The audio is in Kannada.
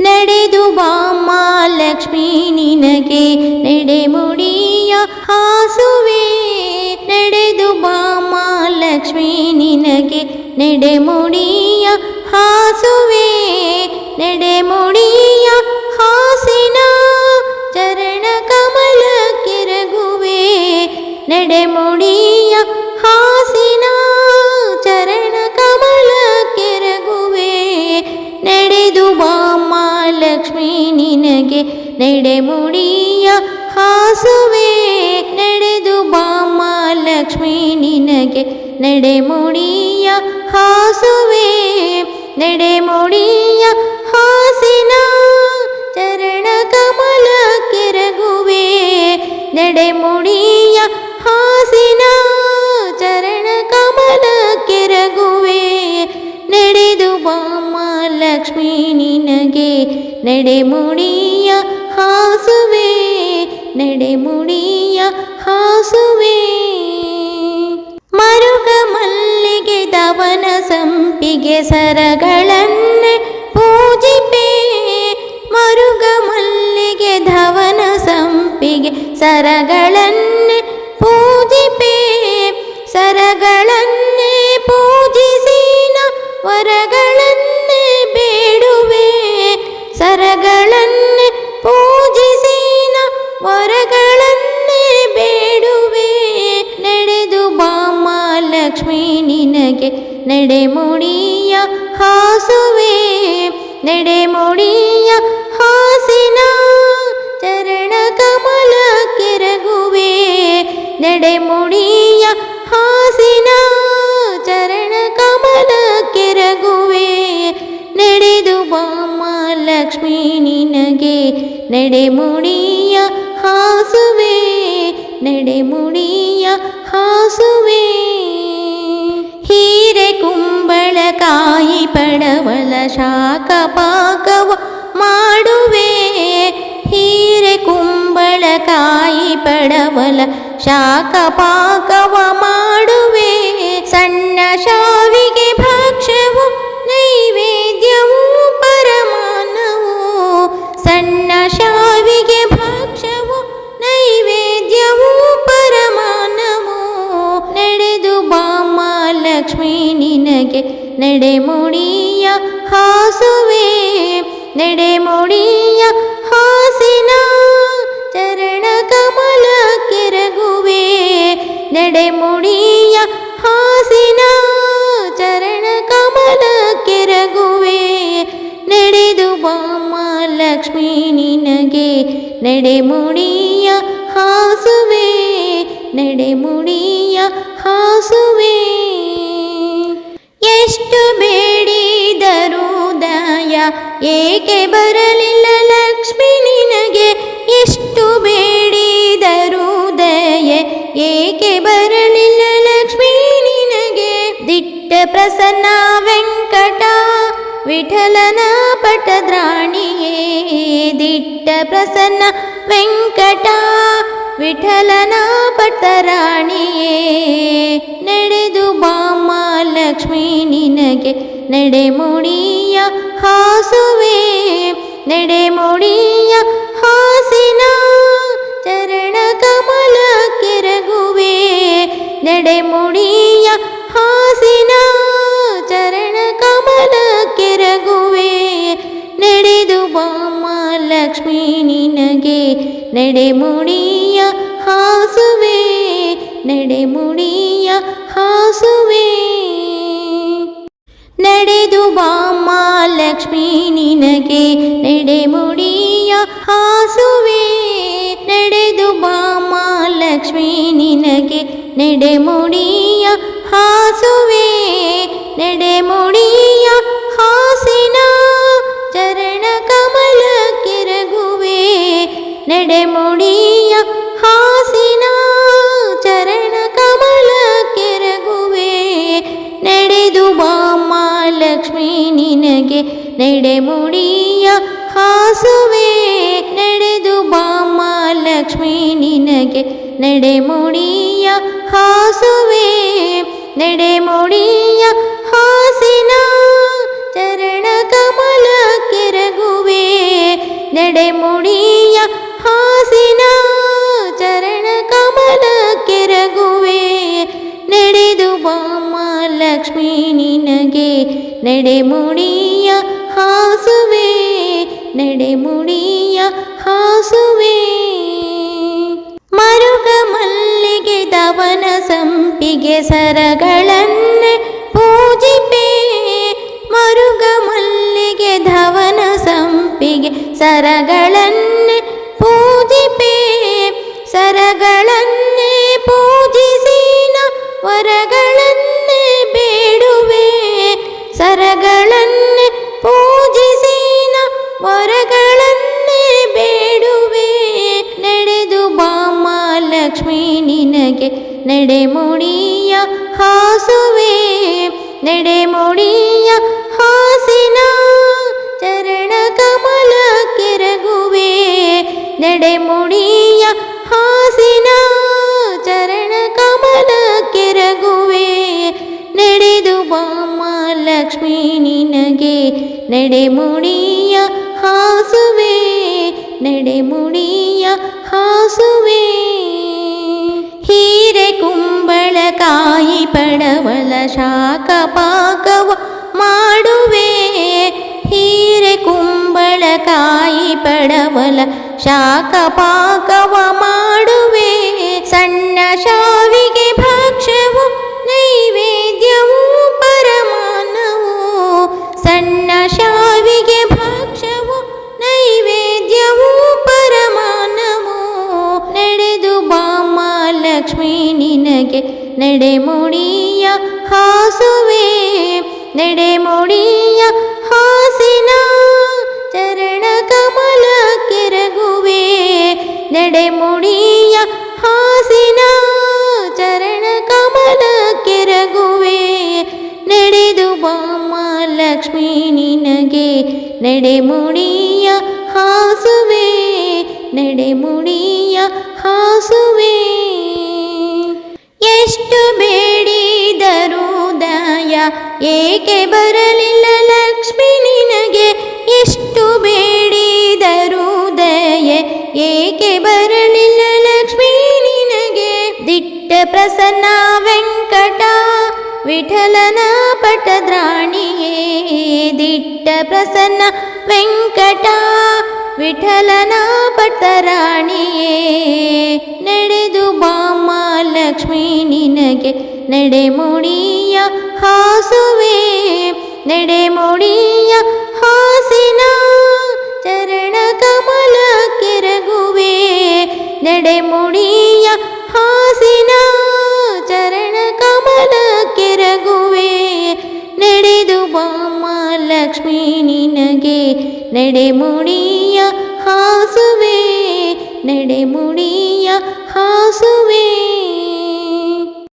ನಡೆದು ಬಾಮ್ಮ ಲಕ್ಷ್ಮೀ ನಿನಗೆ ನಡೆಮುಡಿಯ ಹಾಸುವೆ. ನಡೆದು ಬಾಮ್ಮ ಲಕ್ಷ್ಮೀ ನಿನಗೆ ನಡೆಮುಡಿಯ ಹಾಸುವೆ. ನಡೆಮುಡಿಯ ನಿನಗೆ ನಡೆಮುಡಿಯ ಹಾಸುವೆ, ನಡೆದು ಬಾಮ ಲಕ್ಷ್ಮೀ ನಿನಗೆ ನಡೆಮುಡಿಯ ಹಾಸುವೆ ನಡೆಮುಡಿಯ ಹಾಸಿನ ಚರಣ ಕಮಲ ಕೆರಗುವೆ ನಡೆಮುಡಿಯ ಹಾಸಿನ ಚರಣ ಕಮಲ ಕೆರಗುವೆ, ನಡೆದು ಬಾಮ ಲಕ್ಷ್ಮೀ ನಿನಗೆ ನಡೆಮುಡಿಯ ಹಾಸುವೆ ನಡೆಮುಡಿಯ ಹಾಸುವೆ. ಮರುಗ ಮಲ್ಲಿಗೆ ದವನ ಸಂಪಿಗೆ ಸರಗಳನ್ನೇ ಪೂಜಿಪೆ. ಮರುಗ ಮಲ್ಲಿಗೆ ಧವನ ಸಂಪಿಗೆ ಸರಗಳನ್ನೇ ಪೂಜಿಪೆ. ಸರಗಳನ್ನೇ ಪೂಜಿಸಿನ ವರಗಳನ್ನೇ ನಿನಗೆ ನಡೆಮುಡಿಯ ಹಾಸುವೆ ನಡೆಮುಡಿಯ ಹಾಸಿನ ಚರಣ ಕಮಲ ಕೆರಗುವೆ ನಡೆಮುಡಿಯ ಹಾಸಿನ ಚರಣ ಕಮಲ ಕೆರಗುವೆ, ನಡೆದು ಬಾಮ ಲಕ್ಷ್ಮೀ ನಿನಗೆ ನಡೆಮುಡಿಯ ಹಾಸುವೆ ನಡೆಮುಡಿಯ ಹಾಸುವೆ. ಹೀರೆ ಕುಂಬಳಕಾಯಿ ಪಡವಲ ಶಾಖ ಪಾಕವ ಮಾಡುವೆ. ಹೀರೆ ಕುಂಬಳಕಾಯಿ ಪಡವಲ ಶಾಖ ಪಾಕವ ಮಾಡುವೆ. ಸಣ್ಣ ಲಕ್ಷ್ಮೀ, ನಿನಗೆ ನಡೆಮುಡಿಯ ಹಾಸುವೆ. ನಡೆಮುಡಿಯ ಹಾಸಿನ ಚರಣ ಕಮಲ ಕೆರಗುವೆ. ನಡೆಮುಡಿಯ ಹಾಸಿನ ಚರಣ ಕಮಲ ಕೆರಗುವೆ. ನಡೆದು ಬಾಮ ಲಕ್ಷ್ಮೀ, ನಿನಗೆ ನಡೆಮುಡಿಯ ಹಾಸುವೆ. ನಡೆಮುಡಿಯ ಹಾಸುವೆ ಏಕೆ ಬರಲಿಲ್ಲ ಲಕ್ಷ್ಮಿ ನಿನಗೆ? ಎಷ್ಟು ಬೇಡಿದರು ದಯೆ. ಏಕೆ ಬರಲಿಲ್ಲ ಲಕ್ಷ್ಮಿ ನಿನಗೆ? ದಿಟ್ಟ ಪ್ರಸನ್ನ ವೆಂಕಟ, ವಿಠಲನ ಪಟದ್ರಾಣಿಯೇ. ದಿಟ್ಟ ಪ್ರಸನ್ನ ವೆಂಕಟ, ವಿಠಲನ ಪಟರಾಣಿಯೇ ನಡೆದು ಬಾಮ್ಮ ಲಕ್ಷ್ಮೀ ನಿನಗೆ. ನಡೆಮುಡಿಯ ಹಾಸುವೆ ನಡೆಮುಡಿಯ ಹಾಸಿನ ಚರಣ ಕಮಲ ಕೆರಗುವೆ ನಡೆಮುಡಿಯ ಹಾಸಿನ ಚರಣ ಕಮಲ ಕೆರಗುವೆ ನಡೆದು ಬಾಮ ಲಕ್ಷ್ಮೀ ನಿನಗೆ ನಡೆಮುಡಿಯ ಹಾಸುವೆ ನಡೆಮುಡಿಯ ನಡೆದು ಬಾಮ್ಮ ಲಕ್ಷ್ಮೀ ನಿನಗೆ ನಡೆಮುಡಿಯ ಹಾಸುವೆ. ನಡೆದು ಬಾಮ್ಮ ಲಕ್ಷ್ಮೀ ನಿನಗೆ ನಡೆಮುಡಿಯ ಹಾಸುವೆ. ನಡೆಮುಡಿಯ ಹಾಸಿನ ಚರಣ ಕಮಲ ಕೆರಗುವೆ. ನಡೆಮುಡಿಯ ನಿನಗೆ ನಡೆಮುಡಿಯ ಹಾಸುವೆ, ನಡೆದು ಬಾಮ ಲಕ್ಷ್ಮೀ ನಿನಗೆ ನಡೆಮುಡಿಯ ಹಾಸುವೆ ನಡೆಮುಡಿಯ ಹಾಸಿನ ಚರಣ ಕಮಲ ಕೆರಗುವೆ ನಡೆಮುಡಿಯ ಹಾಸಿನ ಚರಣ ಕಮಲ ಕೆರಗುವೆ, ನಡೆದು ಬಾಮ ಲಕ್ಷ್ಮೀ ನಿನಗೆ ಹಾಸುವೆ ನಡೆಮುಡಿಯ ಹಾಸುವೆ. ಮರುಗ ಮಲ್ಲಿಗೆ ದವನ ಸಂಪಿಗೆ ಸರಗಳನ್ನೇ ಪೂಜಿಪೆ. ಮರುಗ ಮಲ್ಲಿಗೆ ಧವನ ಸಂಪಿಗೆ ಸರಗಳನ್ನೇ ವರಗಳನ್ನೇ ಬೇಡುವೆ. ನಡೆದು ಬಾಮ ಲಕ್ಷ್ಮೀ ನಿನಗೆ ನಡೆಮುಡಿಯ ಹಾಸುವೆ. ನಡೆಮುಡಿಯ ಹಾಸಿನ ಚರಣ ಕಮಲ ಕೆರಗುವೆ. ನಡೆಮುಡಿಯ ಹಾಸಿನ ಚರಣ ಕಮಲ ಕೆರಗುವೆ. ನಡೆದು ಬಾಮ ಲಕ್ಷ್ಮೀ ನಿನಗೆ ನಡೆಮುಡಿಯ ಹಾಸುವೆ ನಡೆಮುಡಿಯ ಹಾಸುವೆ. ಹೀರೆ ಕುಂಬಳಕಾಯಿ ಪಡವಲ ಶಾಖ ಪಾಕವ ಮಾಡುವೆ. ಹೀರೆ ಕುಂಬಳಕಾಯಿ ಪಡವಲ ಶಾಖ ಪಾಕವ ಮಾಡುವೆ. ಸಣ್ಣ ಶಾವಿಗೆ ಭಕ್ಷ್ಯವು ಲಕ್ಷ್ಮೀ, ನಿನಗೆ ನಡೆಮುಡಿಯ ಹಾಸುವೆ. ನಡೆಮುಡಿಯ ಹಾಸಿನ ಚರಣ ಕಮಲ ಕೆರಗುವೆ. ನಡೆಮುಡಿಯ ಹಾಸಿನ ಚರಣ ಕಮಲ ಕೆರಗುವೆ. ನಡೆದು ಬಾಮ ಲಕ್ಷ್ಮೀ, ನಿನಗೆ ನಡೆಮುಡಿಯ ಹಾಸುವೆ. ನಡೆಮುಡಿಯ ಹಾಸುವೆ. ಏಕೆ ಬರಲಿಲ್ಲ ಲಕ್ಷ್ಮಿ ನಿನಗೆ? ಎಷ್ಟು ಬೇಡಿದರು ದಯೆ. ಏಕೆ ಬರಲಿಲ್ಲ ಲಕ್ಷ್ಮಿ ನಿನಗೆ? ದಿಟ್ಟ ಪ್ರಸನ್ನ ವೆಂಕಟ, ವಿಠಲನ ಪಟದ್ರಾಣಿಯೇ. ದಿಟ್ಟ ಪ್ರಸನ್ನ ವೆಂಕಟ, ವಿಠಲನ ಪಟರಾಣಿಯೇ ನಡೆದು ಬಾಮ ಲಕ್ಷ್ಮೀ ನಿನಗೆ. ನಡೆಮುಡಿಯ ಹಾಸುವೆ ನಡೆಮುಡಿಯ ಹಾಸಿನ ಚರಣ ಕಮಲ ಕೆರಗುವೆ ನಡೆಮುಡಿಯ ಹಾಸಿನ ಚರಣ ಕಮಲ ಕೆರಗುವೆ ನಡೆದು ಬಾಮ ಲಕ್ಷ್ಮೀ ನಿನಗೆ ನಡೆಮುಡಿಯ ಹಾಸುವೆ ನಡೆಮುಡಿಯ ಹಾಸುವೆ.